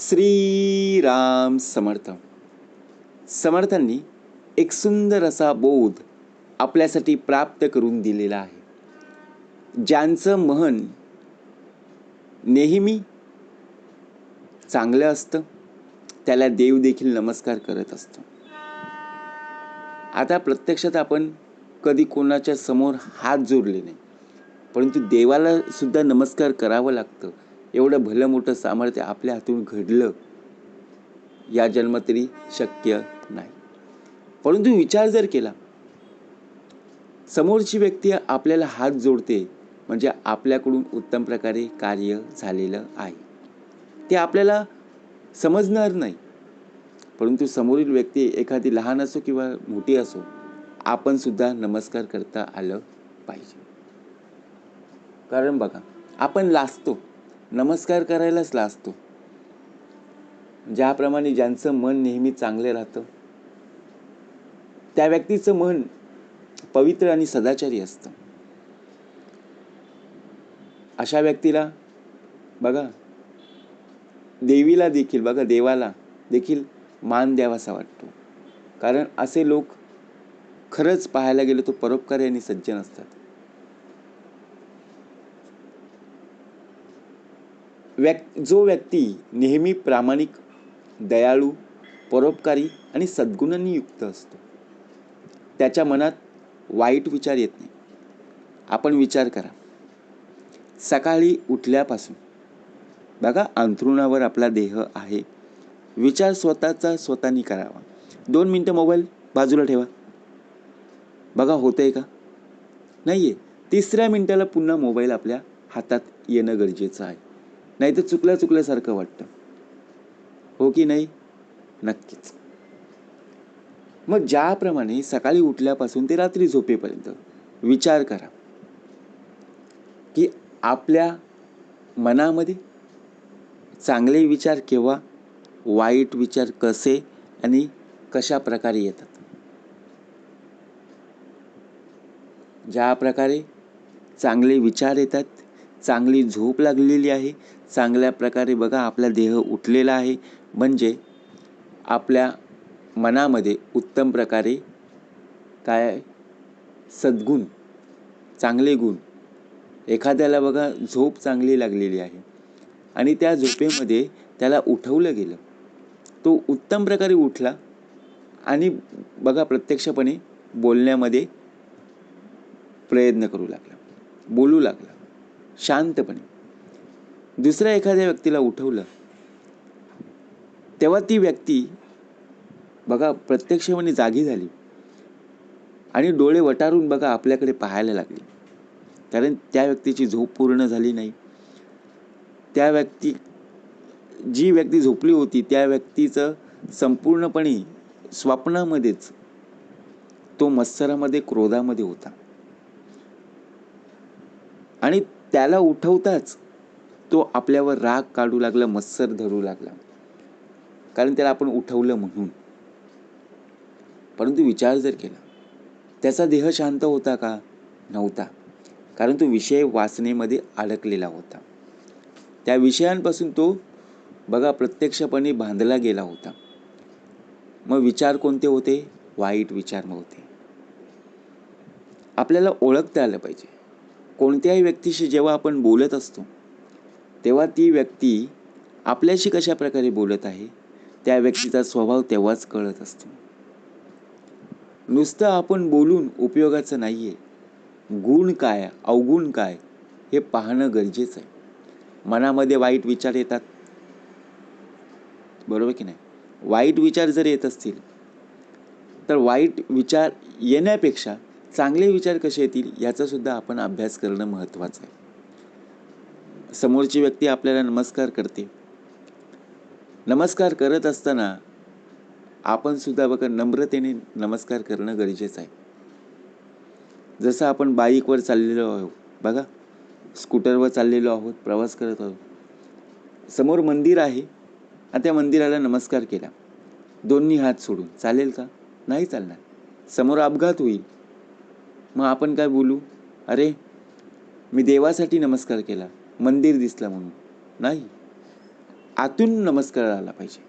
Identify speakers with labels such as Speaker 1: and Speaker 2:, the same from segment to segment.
Speaker 1: श्रीराम समर्थ. समर्थांनी एक सुंदर असा बोध आपल्यासाठी प्राप्त करून दिलेला आहे. ज्यांचं मन नेहमी चांगलं असतं त्याला देव देखील नमस्कार करत असतो. आता प्रत्यक्षात आपण कधी कोणाच्या समोर हात जोडले नाही परंतु देवाला सुद्धा नमस्कार करावं लागतं. एवढं भलं मोठं सामर्थ्य आपल्या हातून घडलं या जन्म तरी शक्य नाही. परंतु विचार जर केला समोरची व्यक्ती आपल्याला हात जोडते म्हणजे आपल्याकडून उत्तम प्रकारे कार्य झालेलं आहे. ते आपल्याला समजणार नाही. परंतु समोरील व्यक्ती एखादी लहान असो किंवा मोठी असो आपण सुद्धा नमस्कार करता आलं पाहिजे. कारण बघा आपण लाजतो. नमस्कार करायलाच लाजतो. ज्याप्रमाणे ज्यांचं मन नेहमी चांगलं राहतं त्या व्यक्तीचं मन पवित्र आणि सदाचारी असतं. अशा व्यक्तीला बघा देवीला देखील बघा देवाला देखील मान द्यावासा वाटतो. कारण असे लोक खरंच पाहायला गेलो तो परोपकारी आणि सज्जन असतात. व्यक् जो व्यक्ती नेहमी प्रामाणिक दयाळू परोपकारी आणि सद्गुणांनी युक्त असतो त्याच्या मनात वाईट विचार येत नाही. आपण विचार करा. सकाळी उठल्यापासून बघा अंथरुणावर आपला देह आहे. विचार स्वतःचा स्वतःनी करावा. दोन मिनटं मोबाईल बाजूला ठेवा. बघा होतंय का? नाही आहे तिसऱ्या मिनटाला पुन्हा मोबाईल आपल्या हातात येणं गरजेचं आहे. नाही तर चुकल्या चुकल्यासारखं वाटतं. हो की नाही? नक्कीच. मग ज्याप्रमाणे सकाळी उठल्यापासून ते रात्री झोपेपर्यंत विचार करा. की आपल्या मनामध्ये चांगले विचार केव्हा वाईट विचार कसे आणि कशा प्रकारे येतात? ज्या प्रकारे चांगले विचार येतात चांगली झोप लागलेली आहे चांगल्या प्रकारे बघा आपला देह उठलेला आहे. म्हणजे आपल्या मनामध्ये उत्तम प्रकारे काय सद्गुण चांगले गुण एखाद्याला बघा झोप चांगली लागलेली आहे. आणि त्या झोपेमध्ये त्याला उठवलं गेलं. तो उत्तम प्रकारे उठला आणि बघा प्रत्यक्षपणे बोलण्यामध्ये प्रयत्न करू लागला बोलू लागला शांतपणे. दुसऱ्या एखाद्या व्यक्तीला उठवलं तेव्हा ती व्यक्ती बघा प्रत्यक्षपणे जागी झाली. आणि डोळे वटारून बघा आपल्याकडे पाहायला लागली. कारण त्या व्यक्तीची झोप पूर्ण झाली नाही. त्या व्यक्ती जी व्यक्ती झोपली होती त्या व्यक्तीचं संपूर्णपणे स्वप्नामध्येच तो मत्सरामध्ये क्रोधामध्ये होता. आणि त्याला उठवताच तो आपल्यावर राग काढू लागला मत्सर धरू लागला. कारण त्याला आपण उठवलं म्हणून. परंतु विचार जर केला त्याचा देह शांत होता का? नव्हता. कारण तो विषय वाचनेमध्ये अडकलेला होता. त्या विषयांपासून तो बघा प्रत्यक्षपणे बांधला गेला होता. मग विचार कोणते होते? वाईट विचार होते आपल्याला ओळखता आलं पाहिजे. कोणत्याही व्यक्तीशी जेव्हा आपण बोलत असतो तेव्हा ती व्यक्ती आपल्याशी कशा प्रकारे बोलत आहे त्या व्यक्तीचा स्वभाव तेव्हाच कळत असतो. नुसतं आपण बोलून उपयोगाचं नाही आहे गुण काय अवगुण काय हे पाहणं गरजेचं आहे. मनामध्ये वाईट विचार येतात. बरोबर की नाही? वाईट विचार जर येत असतील तर वाईट विचार येण्यापेक्षा चांगले विचार कसे येतील याचासुद्धा आपण अभ्यास करणं महत्त्वाचं आहे. समोरची व्यक्ती आपल्याला नमस्कार करते. नमस्कार करत असताना आपण सुद्धा बघा नम्रतेने नमस्कार करणं गरजेचं आहे. जसं आपण बाईकवर चाललेलो आहोत बघा स्कूटरवर चाललेलो आहोत प्रवास करत आहोत. समोर मंदिर आहे आणि त्या मंदिराला नमस्कार केला. दोन्ही हात सोडून चालेल का? नाही चालणार. समोर अपघात होईल. मग आपण काय बोलू? अरे मी देवासाठी नमस्कार केला. मंदिर दिसला म्हणून. नाही. आतून नमस्कार आला पाहिजे.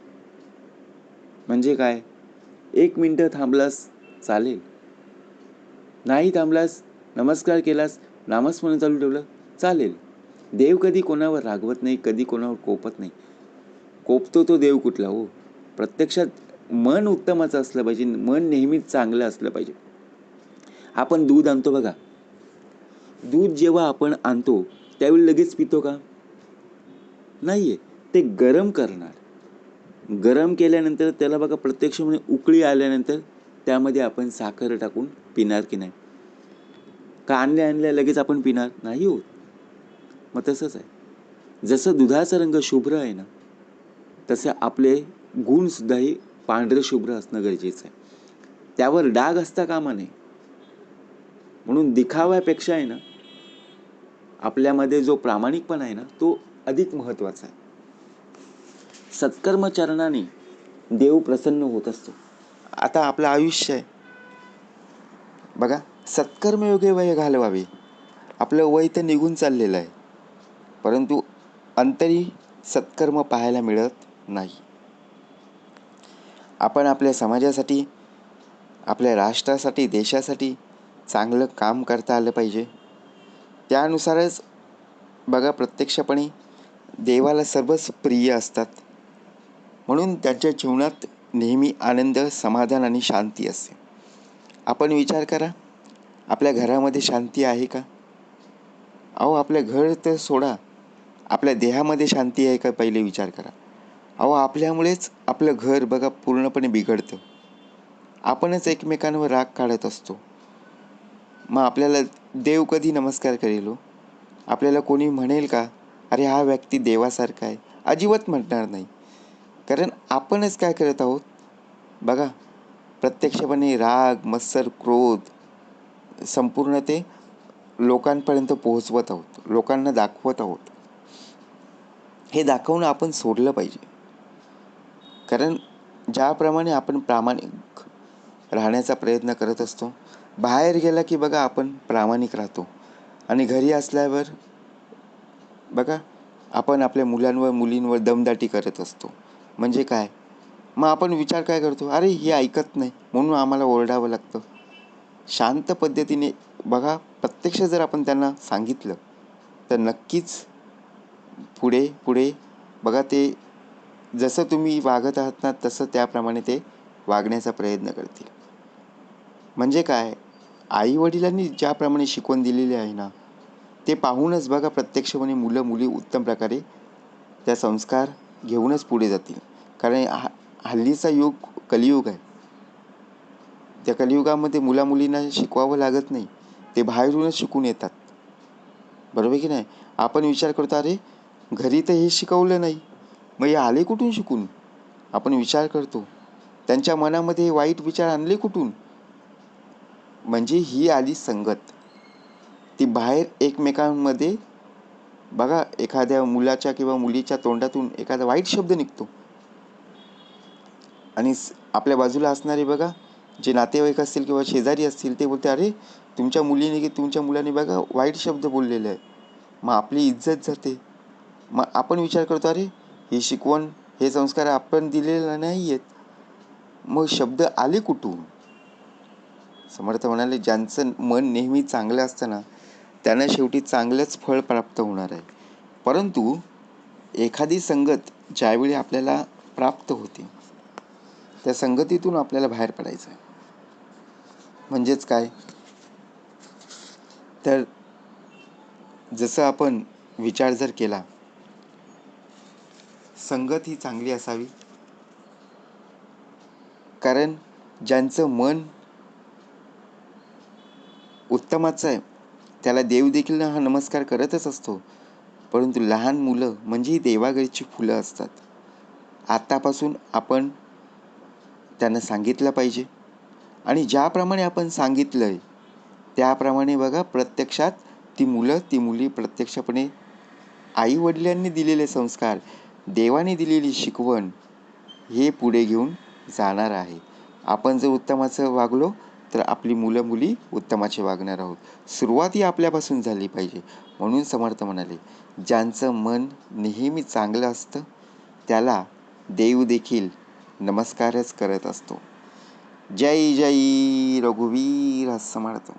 Speaker 1: म्हणजे काय? एक मिनटं थांबलास चालेल. नाही थांबलास नमस्कार केलास नामस्मरण चालू ठेवलं चालेल. देव कधी कोणावर रागवत नाही कधी कोणावर कोपत नाही. कोपतो तो देव कुठला हो? प्रत्यक्षात मन उत्तमाचं असलं पाहिजे मन नेहमीच चांगलं असलं पाहिजे. आपण दूध आणतो बघा. दूध जेव्हा आपण आणतो त्यावेळी लगेच पितो का? नाहीये. ते गरम करणार. गरम केल्यानंतर त्याला बघा प्रत्यक्ष म्हणजे उकळी आल्यानंतर त्यामध्ये आपण साखर टाकून पिणार की नाही? का आणल्या आणल्या लगेच आपण पिणार? नाही होत. मग तसंच आहे. जसं दुधाचा रंग शुभ्र आहे ना तसे आपले गुणसुद्धाही पांढरे शुभ्र असणं गरजेचं आहे. त्यावर डाग असता कामा नये. म्हणून दिखाव्यापेक्षा आहे ना आपल्यामध्ये जो प्रामाणिकपणा आहे ना तो अधिक महत्त्वाचा आहे. सत्कर्मचरणाने देव प्रसन्न होत असतो. आता आपलं आयुष्य आहे. बघा सत्कर्मयोगे वय घालवावे. आपलं वय तर निघून चाललेलं आहे. परंतु अंतरी सत्कर्म पाहायला मिळत नाही. आपण आपल्या समाजासाठी आपल्या राष्ट्रासाठी देशासाठी चांगलं काम करता आलं पाहिजे. त्यानुसारच बघा प्रत्यक्षपणे देवाला सर्वच प्रिय असतात. म्हणून त्यांच्या जीवनात नेहमी आनंद समाधान आणि शांती असते. आपण विचार करा आपल्या घरामध्ये शांती आहे का? अहो आपलं घर तर सोडा. आपल्या देहामध्ये शांती आहे का पहिले विचार करा. अहो आपल्यामुळेच आपलं घर बघा पूर्णपणे बिघडतं. आपणच एकमेकांवर राग काढत असतो. मग आपल्याला देव कधी नमस्कार करेल हो? आपल्याला कोणी म्हणेल का? अरे हा व्यक्ती देवासारखा आहे. अजिबात म्हणणार नाही. कारण आपणच काय करत आहोत? बघा प्रत्यक्षपणे राग मत्सर क्रोध संपूर्ण ते लोकांपर्यंत पोहोचवत आहोत. लोकांना दाखवत आहोत. हे दाखवणं आपण सोडलं पाहिजे. कारण ज्याप्रमाणे आपण प्रामाणिक राहण्याचा प्रयत्न करत असतो बाहेर गेला की बघा आपण प्रामाणिक राहतो. आणि घरी असल्यावर बघा आपण आपल्या मुलांवर मुलींवर दमदाटी करत असतो. म्हणजे काय? मग आपण विचार काय करतो? अरे हे ऐकत नाही. म्हणून आम्हाला ओरडावं लागतं. शांत पद्धतीने बघा प्रत्यक्ष जर आपण त्यांना सांगितलं तर नक्कीच पुढे पुढे बघा ते जसं तुम्ही वागत आहात ना तसं त्याप्रमाणे ते वागण्याचा प्रयत्न करतील. म्हणजे काय? आई वडिलांनी ज्याप्रमाणे शिकवण दिलेली आहे ना ते पाहूनच बघा प्रत्यक्षपणे मुलं मुली उत्तम प्रकारे त्या संस्कार घेऊनच पुढे जातील. कारण हा हल्लीचा युग कलियुग आहे. त्या कलियुगामध्ये मुलामुलींना शिकवावं लागत नाही. ते बाहेरूनच शिकून येतात. बरोबर की नाही? आपण विचार करतो अरे घरी तर हे शिकवलं नाही. मग हे आले कुठून शिकून? आपण विचार करतो. त्यांच्या मनामध्ये हे वाईट विचार आणले कुठून? म्हणजे ही आली संगत. ती बाहेर एकमेकांमध्ये बघा एखाद्या मुलाच्या किंवा मुलीच्या तोंडातून एखादा वाईट शब्द निघतो. आणि आपल्या बाजूला असणारे बघा जे नातेवाईक असतील किंवा शेजारी असतील ते बोलते अरे तुमच्या मुलीने की तुमच्या मुलाने बघा वाईट शब्द बोललेले आहे. मग आपली इज्जत जाते. मग आपण विचार करतो अरे ही शिकवण हे संस्कार आपण दिलेले नाही आहेत मग शब्द आले कुठून? समर्थ म्हणाले ज्यांचं मन नेहमी चांगलं असतं ना त्यांना शेवटी चांगलंच फळ प्राप्त होणार आहे. परंतु एखादी संगत ज्यावेळी आपल्याला प्राप्त होते त्या संगतीतून आपल्याला बाहेर पडायचं आहे म्हणजेच काय? तर जसं आपण विचार जर केला संगत ही चांगली असावी. कारण ज्यांचं मन उत्तमाचं आहे. त्याला देव देखील हा नमस्कार करतच असतो. परंतु लहान मुलं म्हणजे ही देवाघरची फुलं असतात. आत्तापासून आपण त्यांना सांगितलं पाहिजे. आणि ज्याप्रमाणे आपण सांगितलं आहे त्याप्रमाणे बघा प्रत्यक्षात ती मुलं ती मुली प्रत्यक्षपणे आई वडिलांनी दिलेले संस्कार देवाने दिलेली शिकवण हे पुढे घेऊन जाणार आहे. आपण जर उत्तमाचं वागलो तर आपली मुलं मुली उत्तमाचे वागणार आहोत. सुरुवात ही आपल्यापासून झाली पाहिजे म्हणून समर्थ म्हणाले ज्यांचं मन नेहमी चांगलं असतं त्याला देव देखील नमस्कारच करत असतो. जय जय रघुवीर समर्थ